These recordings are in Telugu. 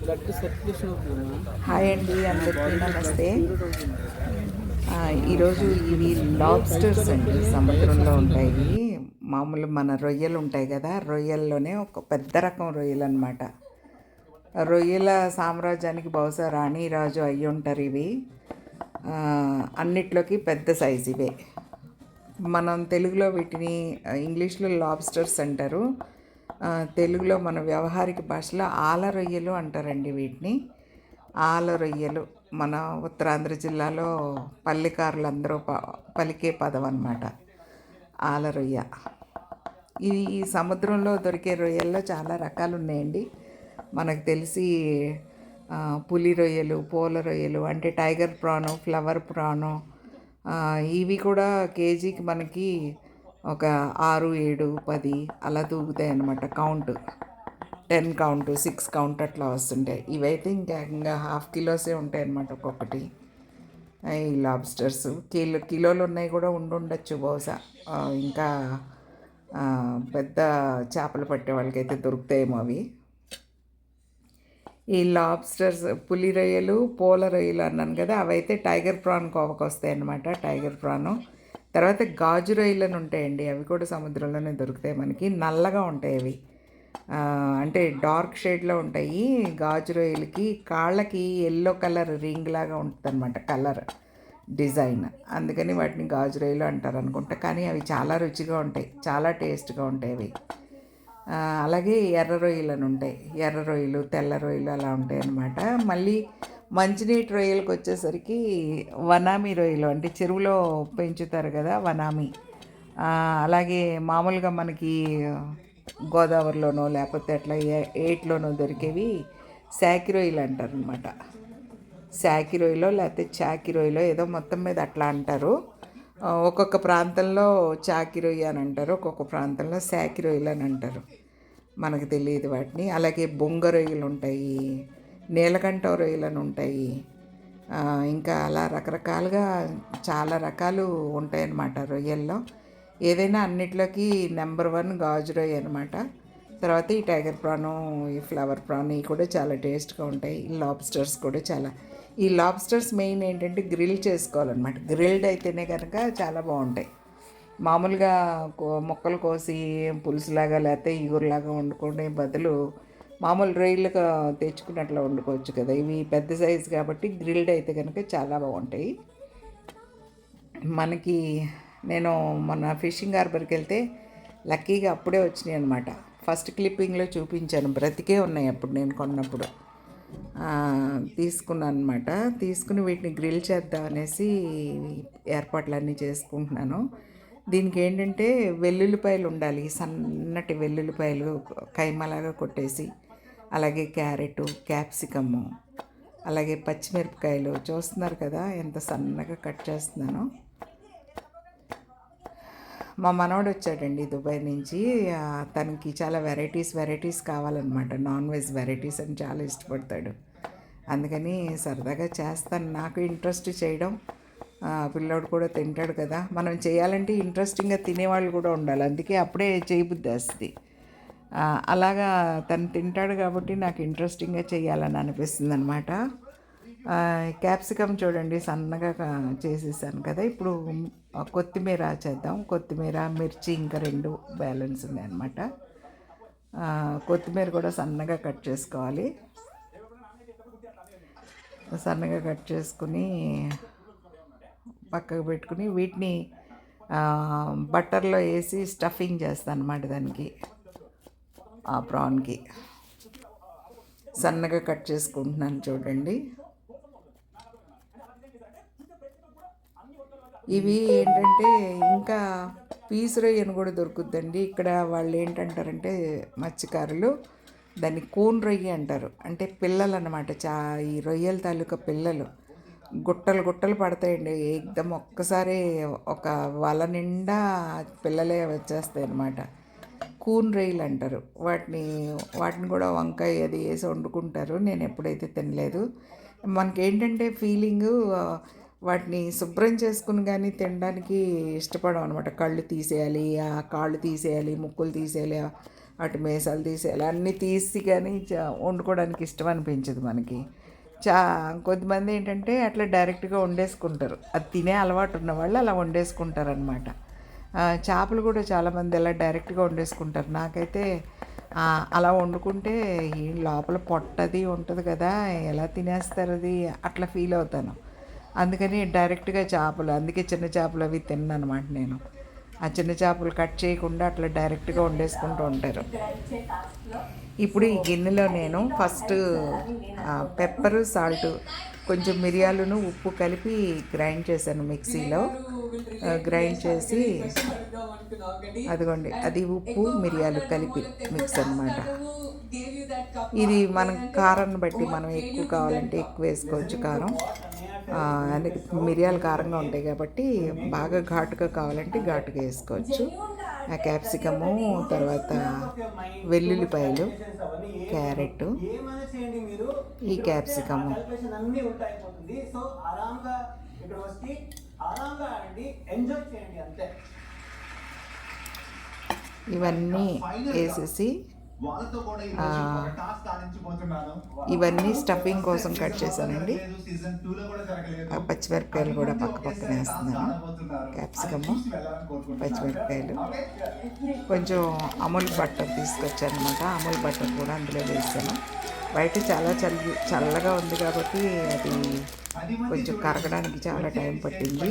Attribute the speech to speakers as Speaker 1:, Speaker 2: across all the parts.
Speaker 1: బ్లడ్ సర్క్యులేషన్
Speaker 2: హాయ్ అండి అందరికీ నమస్తే. ఈరోజు ఇవి లాబ్స్టర్స్ అండి సముద్రంలో ఉంటాయి. మామూలు మన రొయ్యలు ఉంటాయి కదా రొయ్యల్లోనే ఒక పెద్ద రకం రొయ్యలు అనమాట రొయ్యల సామ్రాజ్యానికి బహుశా రాణిరాజు అయ్యి ఉంటారు ఇవి అన్నిట్లోకి పెద్ద సైజు ఇవే. మనం తెలుగులో వీటిని ఇంగ్లీష్లో లాబ్స్టర్స్ అంటారు. తెలుగులో మన వ్యవహారిక భాషలో ఆల రొయ్యలు అంటారండి వీటిని. ఆల రొయ్యలు మన ఉత్తరాంధ్ర జిల్లాలో పల్లెకారులు అందరూ ప పలికే పదం అనమాట ఆల రొయ్య. ఈ ఈ సముద్రంలో దొరికే రొయ్యల్లో చాలా రకాలు ఉన్నాయండి మనకు తెలిసి పులి రొయ్యలు పూల రొయ్యలు అంటే టైగర్ ప్రాను ఫ్లవర్ ప్రాను ఇవి కూడా కేజీకి మనకి ఒక ఆరు ఏడు పది అలా తూగుతాయి అన్నమాట. Count ten count six count అట్లా వస్తుంటాయి. ఇవైతే ఇంకా ఇంకా హాఫ్ కిలోసే ఉంటాయి అన్నమాట ఒక్కొక్కటి. ఈ లాబ్స్టర్స్ కిలో కిలోలు ఉన్నాయి కూడా ఉండుండొచ్చు బహుశా. ఇంకా పెద్ద చేపలు పట్టే వాళ్ళకైతే దొరుకుతాయేమో అవి. ఈ లాబ్స్టర్స్ పులి రొయ్యలు పూల రొయ్యలు అన్నాను కదా అవైతే టైగర్ ప్రాన్ కోవకు వస్తాయి అన్నమాట టైగర్ ప్రాను తర్వాత గాజు రొయ్యలు అని ఉంటాయండి అవి కూడా సముద్రంలోనే దొరుకుతాయి మనకి. నల్లగా ఉంటాయి అవి. అంటే డార్క్ షేడ్లో ఉంటాయి. గాజు రొయ్యలకి కాళ్ళకి ఎల్లో కలర్ రింగ్ లాగా ఉంటుంది అనమాట కలర్ డిజైన్ అందుకని వాటిని గాజు రొయ్యలు అంటారు అనుకుంటా కానీ అవి చాలా రుచిగా ఉంటాయి చాలా టేస్ట్గా ఉంటాయి అవి. అలాగే ఎర్ర రొయ్యలు అని ఉంటాయి. ఎర్ర రొయ్యలు తెల్ల రొయ్యలు అలా ఉంటాయి అన్నమాట. మళ్ళీ మంచినీటి రొయ్యలకు వచ్చేసరికి వనామి రొయ్యలు అంటే చెరువులో పెంచుతారు కదా వనామి. అలాగే మామూలుగా మనకి గోదావరిలోనో లేకపోతే అట్లా ఏ- ఏట్లోనో దొరికేవి శాకి రొయ్యలు అంటారు అనమాట శాకి రొయ్యలో లేకపోతే చాకి రొయ్యలో ఏదో మొత్తం మీద అట్లా అంటారు. ఒక్కొక్క ప్రాంతంలో చాకి రొయ్య అని అంటారు ఒక్కొక్క ప్రాంతంలో శాకి రొయ్యలు అని అంటారు. మనకు తెలియదు వాటిని. అలాగే బొంగ రొయ్యలు ఉంటాయి నీలకంఠ రొయ్యలు అని ఉంటాయి. ఇంకా అలా రకరకాలుగా చాలా రకాలు ఉంటాయన్నమాట రొయ్యల్లో. ఏదైనా అన్నిట్లోకి నెంబర్ వన్ గాజు రొయ్య అనమాట తర్వాత ఈ టైగర్ ప్రాను ఈ ఫ్లవర్ ప్రాన్ ఇవి కూడా చాలా టేస్ట్గా ఉంటాయి. లాబ్స్టర్స్ కూడా చాలా ఈ లాబ్స్టర్స్ మెయిన్ ఏంటంటే గ్రిల్ చేసుకోవాలన్నమాట. గ్రిల్డ్ అయితేనే కనుక చాలా బాగుంటాయి. మామూలుగా కో- ముక్కలు కోసి పులుసులాగా లేకపోతే ఇగురులాగా వండుకునే బదులు మామూలు రొయ్యలుగా తెచ్చుకున్నట్లు వండుకోవచ్చు కదా. ఇవి పెద్ద సైజు కాబట్టి గ్రిల్డ్ అయితే కనుక చాలా బాగుంటాయి. మనకి నేను మొన్న ఫిషింగ్ హార్బర్కి వెళ్తే లక్కీగా అప్పుడే వచ్చినాయి అనమాట ఫస్ట్ క్లిప్పింగ్లో చూపించాను. బ్రతికే ఉన్నాయి అప్పుడు నేను కొన్నప్పుడు. తీసుకున్నాను అనమాట తీసుకుని వీటిని గ్రిల్ చేద్దాం అనేసి ఏర్పాట్లన్నీ చేసుకుంటున్నాను. దీనికి ఏంటంటే వెల్లుల్లిపాయలు ఉండాలి. సన్నటి వెల్లుల్లిపాయలు కైమలాగా కొట్టేసి అలాగే క్యారెట్ క్యాప్సికము అలాగే పచ్చిమిరపకాయలు. చూస్తున్నారు కదా ఎంత సన్నగా కట్ చేస్తున్నాను. మా మనవడు వచ్చాడండి దుబాయ్ నుంచి. తనకి చాలా వెరైటీస్ వెరైటీస్ కావాలన్నమాట. నాన్ వెజ్ వెరైటీస్ అని చాలా ఇష్టపడతాడు. అందుకని సరదాగా చేస్తాను. నాకు ఇంట్రెస్ట్ చేయడం పిల్లోడు కూడా తింటాడు కదా. మనం చేయాలంటే ఇంట్రెస్టింగ్గా తినేవాళ్ళు కూడా ఉండాలి. అందుకే అప్పుడే చేయబుద్ధి వస్తుంది అలాగా తను తింటాడు కాబట్టి నాకు ఇంట్రెస్టింగ్గా చేయాలని అనిపిస్తుంది అనమాట క్యాప్సికమ్ చూడండి సన్నగా చేసేసాను కదా. ఇప్పుడు కొత్తిమీర చేద్దాం. కొత్తిమీర మిర్చి ఇంకా రెండు బ్యాలెన్స్ ఉన్నాయి అనమాట కొత్తిమీర కూడా సన్నగా కట్ చేసుకోవాలి. సన్నగా కట్ చేసుకుని పక్కకు పెట్టుకుని వీటిని బట్టర్లో వేసి స్టఫింగ్ చేస్తాను అనమాట దానికి ఆ ప్రాన్కి. సన్నగా కట్ చేసుకుంటున్నాను చూడండి. ఇవి ఏంటంటే ఇంకా పీసు రొయ్యను కూడా దొరుకుద్దండి. ఇక్కడ వాళ్ళు ఏంటంటారంటే మత్స్యకారులు దాన్ని కూన్ రొయ్య అంటారు. అంటే పిల్లలు అన్నమాట చా ఈ రొయ్యల తాలూకా పిల్లలు గుట్టలు గుట్టలు పడతాయండి. ఏకదం ఒక్కసారి ఒక వల నిండా పిల్లలే వచ్చేస్తాయి అన్నమాట కూన్ రొయ్యలు అంటారు. వాటిని వాటిని కూడా వంకాయ అది వేసి వండుకుంటారు. నేను ఎప్పుడైతే తినలేదు. మనకి ఏంటంటే ఫీలింగు వాటిని శుభ్రం చేసుకుని కానీ తినడానికి ఇష్టపడం అనమాట కళ్ళు తీసేయాలి ఆ కాళ్ళు తీసేయాలి ముక్కులు తీసేయాలి వాటి మేసాలు తీసేయాలి అన్నీ తీసి కానీ వండుకోవడానికి ఇష్టం అనిపించదు మనకి. చా కొద్దిమంది ఏంటంటే అట్లా డైరెక్ట్గా వండేసుకుంటారు. అది తినే అలవాటు ఉన్న వాళ్ళు అలా వండేసుకుంటారు అనమాట చేపలు కూడా చాలామంది అలా డైరెక్ట్గా వండేసుకుంటారు. నాకైతే అలా వండుకుంటే లోపల పొట్టది ఉంటుంది కదా ఎలా తినేస్తారు అది? అట్లా ఫీల్ అవుతాను. అందుకని డైరెక్ట్గా చేపలు అందుకే చిన్న చేపలు అవి తిన్ననమాట నేను. ఆ చిన్న చేపలు కట్ చేయకుండా అట్లా డైరెక్ట్గా వండేసుకుంటూ ఉంటారు. ఇప్పుడు ఈ గిన్నెలో నేను ఫస్ట్ పెప్పరు సాల్ట్ కొంచెం మిరియాలను ఉప్పు కలిపి గ్రైండ్ చేశాను మిక్సీలో. గ్రైండ్ చేసి అదిగోండి అది ఉప్పు మిరియాలు కలిపి మిక్స్ అన్నమాట. ఇది మనం కారాన్ని బట్టి మనం ఎక్కువ కావాలంటే ఎక్కువ వేసుకోవచ్చు కారం. మిరియాలు కారంగా ఉంటాయి కాబట్టి బాగా ఘాటుగా కావాలంటే ఘాటుగా వేసుకోవచ్చు. ఆ క్యాప్సికము తర్వాత వెల్లుల్లిపాయలు క్యారెట్ ఈ క్యాప్సికము. ఇవన్నీ వేసేసి ఇవన్నీ స్టఫింగ్ కోసం కట్ చేశానండి. పచ్చిమిరపకాయలు కూడా పక్క పక్కన వేస్తున్నాను. క్యాప్సికము. పచ్చిమిరపకాయలు? కొంచెం అమూల్ బట్టర్ తీసుకొచ్చాను అనమాట అమూల్ బట్టర్ కూడా అందులో వేసాను. బయట చాలా చల్లి చల్లగా ఉంది కాబట్టి అది కొంచెం. కరగడానికి చాలా టైం పట్టింది.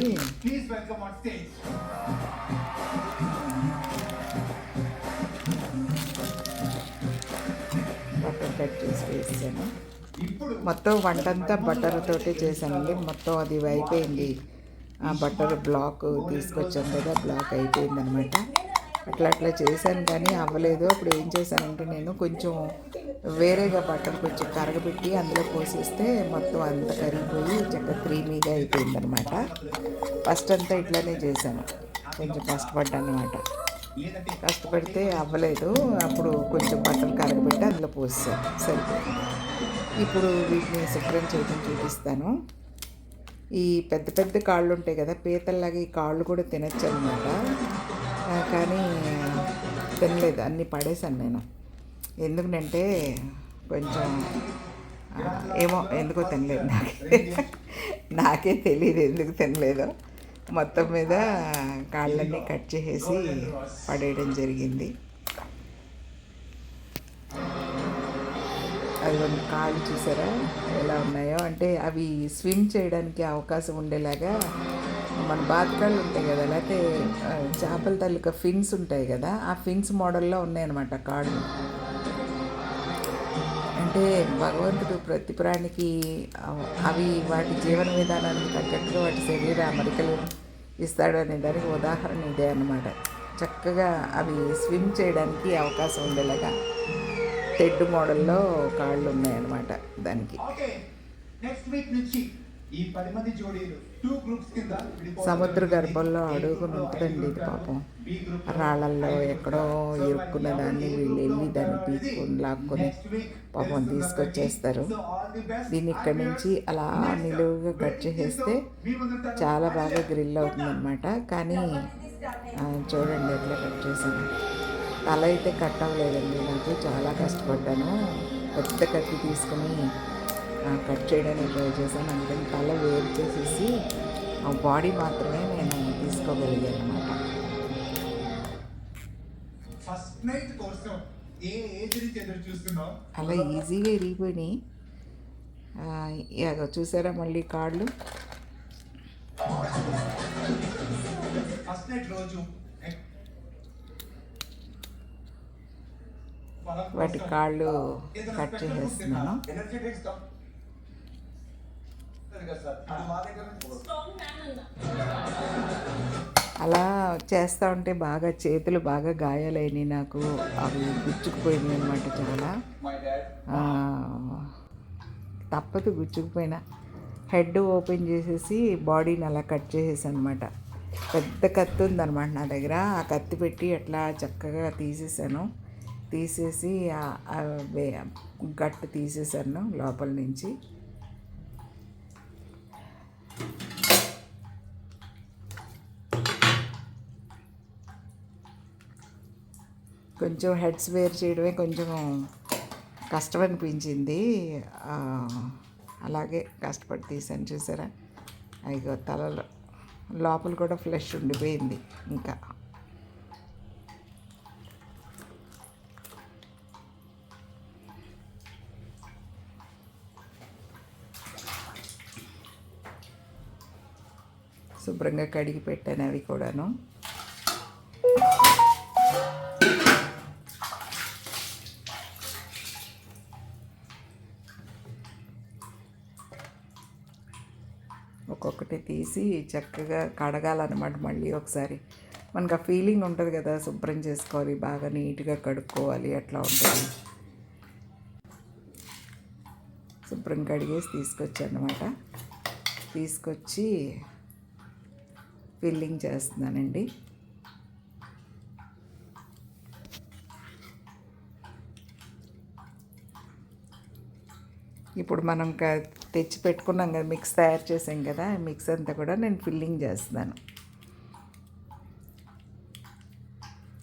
Speaker 2: కట్ చేసి వేసాను మొత్తం వంటంతా బట్టర్ తోటే చేశానండి. మొత్తం అది అయిపోయింది. ఆ బట్టర్ బ్లాక్ తీసుకొచ్చాను కదా బ్లాక్ అయిపోయింది అనమాట అట్లా అట్లా చేశాను కానీ అవ్వలేదు. అప్పుడు ఏం చేశానంటే నేను కొంచెం వేరేగా బట్టర్ కొంచెం కరగబెట్టి అందులో పోసేస్తే మొత్తం అంతా కరిగిపోయి చక్కగా క్రీమీగా అయిపోయింది అనమాట ఫస్ట్ అంతా ఇట్లానే చేశాను. కొంచెం కష్టపడ్డాను అనమాట కష్టపడితే అవ్వలేదు. అప్పుడు కొంచెం బట్టలు కరగబెట్టి అందులో పోసాను సరిపోయింది. ఇప్పుడు వీటిని శుభ్రం చేయడం చూపిస్తాను. ఈ పెద్ద పెద్ద కాళ్ళు ఉంటాయి కదా పీతల్లాగా ఈ కాళ్ళు కూడా తినచ్చు అనమాట కానీ తినలేదు. అన్నీ పడేశాను నేను. ఎందుకంటే కొంచెం ఏమో ఎందుకో తినలేదు నాకే. నాకే తెలియదు ఎందుకు తినలేదో. మొత్తం మీద కాళ్ళన్నీ కట్ చేసేసి పడేయడం జరిగింది. అవి రెండు కాళ్ళు చూసారా? ఎలా ఉన్నాయో? అంటే అవి స్విమ్ చేయడానికి అవకాశం ఉండేలాగా మన బాతకాళ్ళు ఉంటాయి కదా లేకపోతే చేపల తాలూకా ఫిన్స్ ఉంటాయి కదా ఆ ఫిన్స్ మోడల్లో ఉన్నాయన్నమాట కాళ్ళు. అంటే భగవంతుడు ప్రతి ప్రాణికి అవి వాటి జీవన విధానానికి తగ్గట్టుగా వాటి శరీర అమరికలు ఇస్తాడు అనే దానికి ఉదాహరణ ఇదే అనమాట చక్కగా అవి స్విమ్ చేయడానికి అవకాశం ఉండేలాగా టెడ్ మోడల్లో కాళ్ళు ఉన్నాయన్నమాట దానికి.
Speaker 3: నెక్స్ట్ వీక్ నుంచి ఈ పది మంది జోడీలు టూ గ్రూప్స్ కింద విడిపోతారు.
Speaker 2: సముద్ర గర్భంలో అడుగుని ఉంటుందండి ఇది పాపం. రాళ్ళల్లో ఎక్కడో ఇరుక్కున్న దాన్ని వీళ్ళు వెళ్ళి దాన్ని పీక్కొని లాక్కొని పాపం తీసుకొచ్చేస్తారు. దీన్ని ఇక్కడి నుంచి అలా నిలువుగా కట్ చేసేస్తే చాలా బాగా గ్రిల్ అవుతుందన్నమాట. కానీ చూడండి ఎట్లా కట్ చేశాను తల అయితే కట్ అవ్వలేదండి. నాకు చాలా కష్టపడ్డాను. పెద్ద కత్తి తీసుకుని కట్ చేయడానికి ట్రై చేశాను. అందుకని తల వేరు చేసేసి ఆ బాడీ మాత్రమే నేను తీసుకోగలిగాను అనమాట అలా ఈజీగా ఇగో చూసారా మళ్ళీ కాళ్ళు?
Speaker 3: ఫస్ట్ నైట్ రోజు ఎక్- బలం
Speaker 2: వాటి కాళ్ళు కట్ చేసేస్తున్నాను
Speaker 3: తిన్నావా? ఎనర్జీ డ్రింక్స్ తో- అది కదా సార్, అది మా దగ్గర నుంచి
Speaker 2: అలా చేస్తూ ఉంటే బాగా చేతులు బాగా గాయాలైనాయి నాకు. అవి గుచ్చుకుపోయినాయి అనమాట చాలా. తప్పదు గుచ్చుకుపోయినా. హెడ్ ఓపెన్ చేసేసి బాడీని అలా కట్ చేసేసాను అనమాట పెద్ద కత్తి ఉందన్నమాట నా దగ్గర. ఆ కత్తి పెట్టి అట్లా చక్కగా తీసేసాను. తీసేసి గట్టు తీసేసాను లోపల నుంచి. కొంచెం హెడ్స్ వేర్ చేయడమే కొంచెం కష్టం అనిపించింది అలాగే కష్టపడి తీసాను చూసారా? అయ్యో తలలో లోపల కూడా ఫ్లెష్ ఉండిపోయింది ఇంకా. శుభ్రంగా కడిగి పెట్టాను అవి కూడాను. తీసి చక్కగా కడగాలన్నమాట మళ్ళీ ఒకసారి. మనకు ఆ ఫీలింగ్ ఉంటుంది కదా శుభ్రం చేసుకోవాలి బాగా నీట్గా కడుక్కోవాలి అట్లా ఉంటుంది. శుభ్రం కడిగేసి తీసుకొచ్చానమాట. తీసుకొచ్చి ఫిల్లింగ్ చేస్తున్నానండి. ఇప్పుడు మనం క- తెచ్చి పెట్టుకున్నాం కదా మిక్స్ తయారు చేసాం కదా మిక్స్ అంతా కూడా నేను ఫిల్లింగ్ చేస్తున్నాను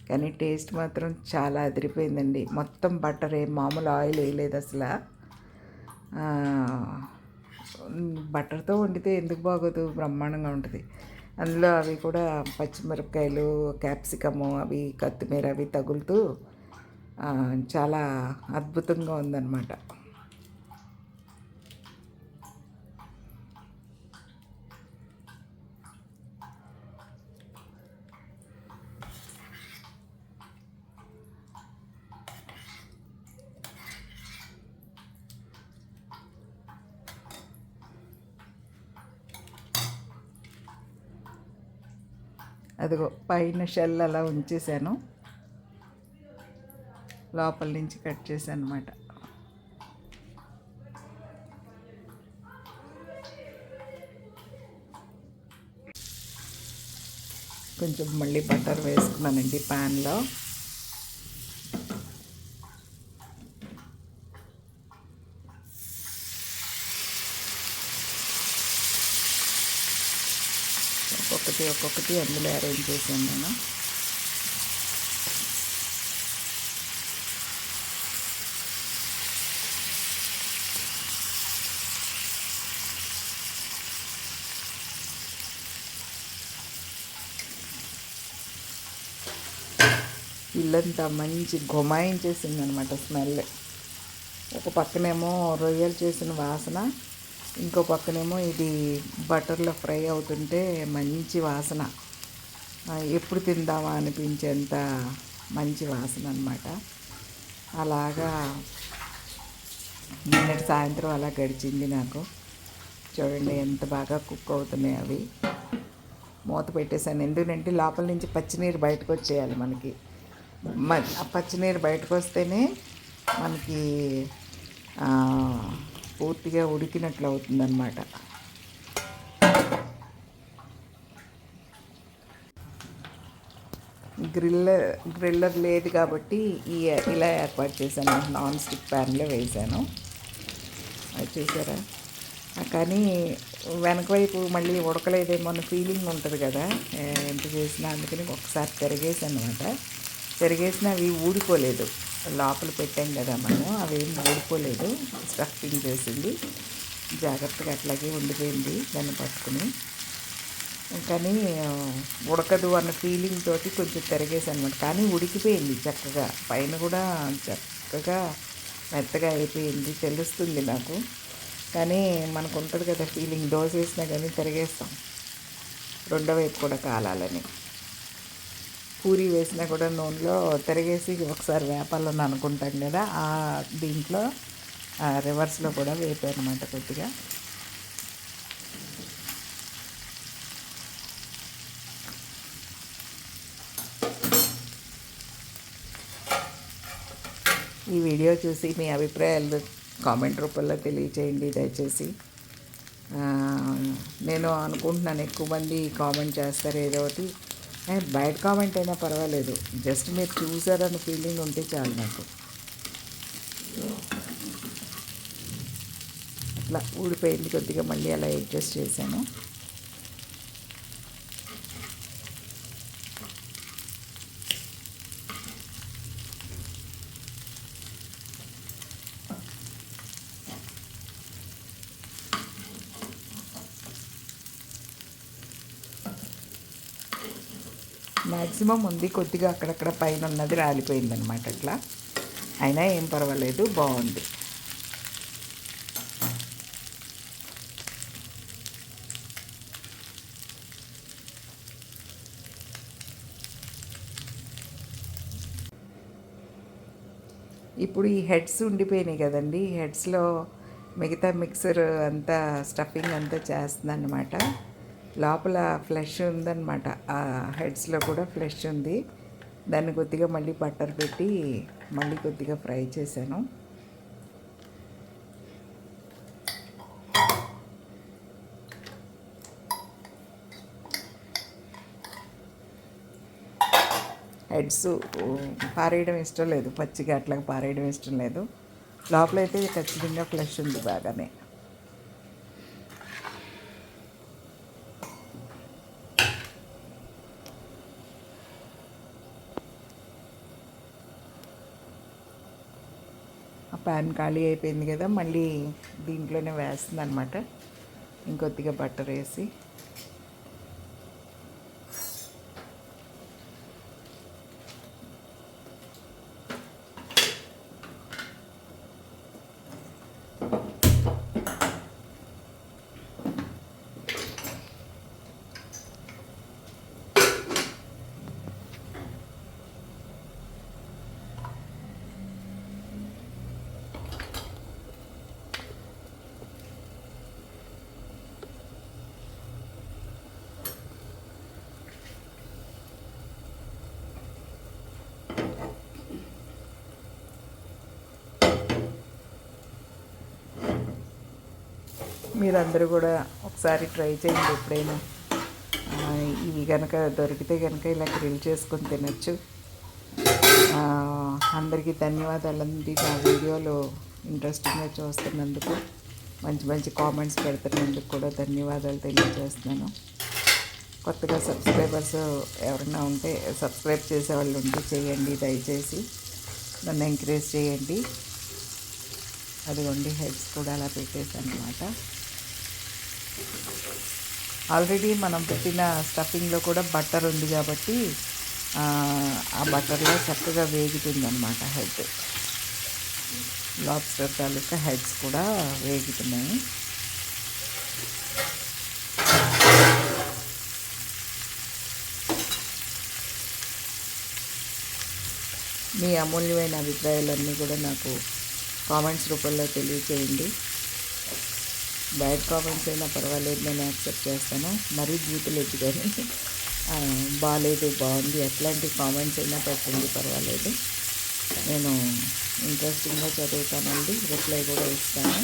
Speaker 2: కానీ టేస్ట్ మాత్రం చాలా అదిరిపోయిందండి. మొత్తం బటర్ ఏం మామూలు ఆయిల్ వేయలేదు అసలు. బటర్తో వండితే ఎందుకు బాగోదు బ్రహ్మాండంగా ఉంటుంది. అందులో అవి కూడా పచ్చిమిరపకాయలు క్యాప్సికము అవి కొత్తిమీర అవి తగులుతూ చాలా అద్భుతంగా ఉందన్నమాట. అదిగో పైన షెల్ అలా ఉంచేసాను. లోపల నుంచి కట్ చేశాను అనమాట కొంచెం మళ్ళీ బటర్ వేసుకున్నానండి ప్యాన్లో. ఒక్కొక్కటి ఒక్కొక్కటి అందులో అరేంజ్ చేశాను నేను. ఇల్లంతా మంచి గుమాయించేసింది అనమాట స్మెల్. ఒక పక్కనేమో రొయ్యలు చేసిన వాసన ఇంకో పక్కనేమో ఇది బటర్లో ఫ్రై అవుతుంటే మంచి వాసన. ఎప్పుడు తిందామా అనిపించేంత మంచి వాసన అనమాట అలాగా నిన్నటి సాయంత్రం అలా గడిచింది నాకు. చూడండి ఎంత బాగా కుక్ అవుతున్నాయి అవి. మూత పెట్టేశాను. ఎందుకంటే లోపల నుంచి పచ్చినీరు బయటకు వచ్చేయాలి మనకి. మ ఆ పచ్చినీరు బయటకు వస్తేనే మనకి పూర్తిగా ఉడికినట్లు అవుతుందన్నమాట గ్రిల్లర్ గ్రిల్లర్ లేదు కాబట్టి ఈ ఇలా ఏర్పాటు చేశాను. నాన్ స్టిక్ ప్యాన్లో వేసాను అది చూసారా? కానీ వెనక వైపు మళ్ళీ ఉడకలేదేమో అన్న ఫీలింగ్ ఉంటుంది కదా. ఎంత చేసినా అందుకని ఒకసారి తిరగేసాను అనమాట తిరగేసినా అవి ఊడిపోలేదు. లోపల పెట్టాం కదా మనం అవి ఏం ఊడిపోలేదు స్టఫింగ్ చేసింది. జాగ్రత్తగా అట్లాగే ఉండిపోయింది దాన్ని పట్టుకుని. కానీ ఉడకదు అన్న ఫీలింగ్ తోటి కొంచెం తిరగేసాను అనమాట కానీ ఉడికిపోయింది చక్కగా. పైన కూడా చక్కగా మెత్తగా అయిపోయింది. తెలుస్తుంది నాకు. కానీ మనకు ఉంటుంది కదా ఫీలింగ్ దోశ వేసినా కానీ తిరిగేస్తాం. రెండో వైపు కూడా కాలాలని. పూరి వేసినా కూడా నూనెలో తిరిగేసి ఒకసారి వేపాలని అనుకుంటాం కదా ఆ దీంట్లో రివర్స్లో కూడా వేపానమాట అనమాట కొద్దిగా. ఈ వీడియో చూసి మీ అభిప్రాయాలు కామెంట్ రూపంలో తెలియచేయండి దయచేసి. నేను అనుకుంటున్నాను ఎక్కువ మంది కామెంట్ చేస్తారు ఏదో ఒకటి. బయట కామెంట్ అయినా పర్వాలేదు. జస్ట్ మీరు చూసారన్న ఫీలింగ్ ఉంటే చాలు నాకు. అట్లా ఊడిపోయింది కొద్దిగా మళ్ళీ అలా అడ్జస్ట్ చేశాను. మ్యాక్సిమం ఉంది కొద్దిగా అక్కడక్కడ పైన ఉన్నది రాలిపోయింది అనమాట అట్లా. అయినా ఏం పర్వాలేదు బాగుంది. ఇప్పుడు ఈ హెడ్స్ ఉండిపోయినాయి కదండి ఈ హెడ్స్లో మిగతా మిక్సర్ అంతా స్టఫింగ్ అంతా చేస్తుందన్నమాట. లోపల ఫ్లెష్ ఉందన్నమాట. ఆ హెడ్స్లో కూడా ఫ్లెష్ ఉంది. దాన్ని కొద్దిగా మళ్ళీ బట్టర్ పెట్టి మళ్ళీ కొద్దిగా ఫ్రై చేశాను. హెడ్స్ పారేయడం ఇష్టం లేదు. పచ్చిగా అట్లా పారేయడం ఇష్టం లేదు. లోపలైతే ఖచ్చితంగా ఫ్లెష్ ఉంది బాగానే. ప్యాన్ ఖాళీ అయిపోయింది కదా మళ్ళీ దీంట్లోనే వేస్తుంది అనమాట ఇంకొద్దిగా బట్టర్ వేసి. మీరందరూ కూడా ఒకసారి ట్రై చేయండి ఎప్పుడైనా. ఇవి కనుక దొరికితే కనుక ఇలా గ్రిల్ చేసుకొని తినచ్చు. అందరికీ అందరికీ ధన్యవాదాలండి నా వీడియోలో ఇంట్రెస్టింగ్గా చూస్తున్నందుకు. మంచి మంచి కామెంట్స్ పెడుతున్నందుకు కూడా ధన్యవాదాలు తెలియజేస్తున్నాను. కొత్తగా సబ్స్క్రైబర్స్ ఎవరైనా ఉంటే సబ్స్క్రైబ్ చేసే వాళ్ళు ఉంటే చేయండి దయచేసి. నన్ను ఎంకరేజ్ చేయండి. అదిగోండి హెడ్స్ కూడా అలా పెట్టేసి అనమాట ఆల్రెడీ మనం పెట్టిన స్టఫింగ్లో కూడా బట్టర్ ఉంది కాబట్టి ఆ, బట్టర్లో చక్కగా వేగుతుంది అనమాట హెడ్. లాబ్స్టర్ తాలూకా హెడ్స్ కూడా వేగుతున్నాయి. మీ అమూల్యమైన అభిప్రాయాలన్నీ కూడా నాకు కామెంట్స్ రూపంలో తెలియచేయండి. బ్యాడ్ కామెంట్స్ అయినా పర్వాలేదు నేను యాక్సెప్ట్ చేస్తాను. మరీ బూతులేదు కానీ బాగాలేదు బాగుంది ఎట్లాంటి కామెంట్స్ అయినా పెట్టండి పర్వాలేదు. నేను ఇంట్రెస్టింగ్గా చదువుతానండి రిప్లై కూడా ఇస్తాను.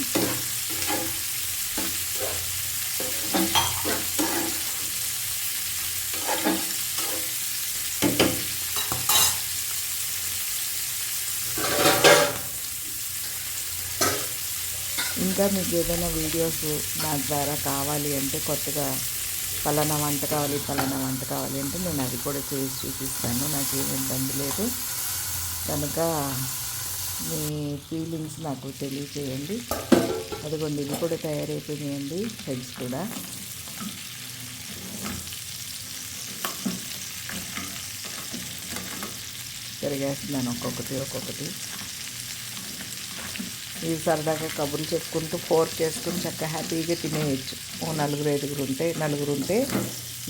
Speaker 2: ఇంకా మీకు ఏదైనా వీడియోస్ నా ద్వారా కావాలి అంటే కొత్తగా పలానా వంట కావాలి పలానా వంట కావాలి అంటే నేను అది కూడా చేసి చూపిస్తాను. నాకేం ఇబ్బంది లేదు. కనుక మీ ఫీలింగ్స్ నాకు తెలియచేయండి. అదిగోండి ఇది కూడా తయారైపోయినాయండి హెడ్స్ కూడా. తిరిగేస్తున్నాను ఒక్కొక్కటి ఒక్కొక్కటి. ఇవి సరదాగా కబుర్లు చెప్పుకుంటూ ఫోర్ చేసుకుని చక్కగా హ్యాపీగా తినేయచ్చు. ఓ నలుగురు ఐదుగురు ఉంటే నలుగురు ఉంటే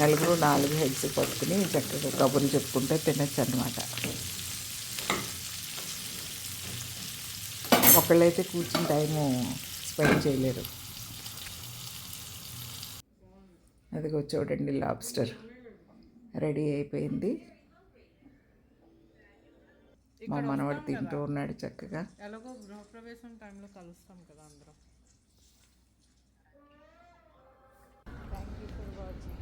Speaker 2: నలుగురు నాలుగు హెడ్స్ పట్టుకుని చక్కగా కబుర్లు చెప్పుకుంటే తినచ్చు అనమాట ఒకళ్ళైతే కూర్చుని టైము స్పెండ్ చేయలేరు. అదిగో చూడండి లాబ్స్టర్ రెడీ అయిపోయింది. మా మనవాడు తింటూ ఉన్నాడు చక్కగా.
Speaker 4: ఎలాగో గృహప్రవేశం టైంలో కలుస్తాం కదా అందరం. Thank you for watching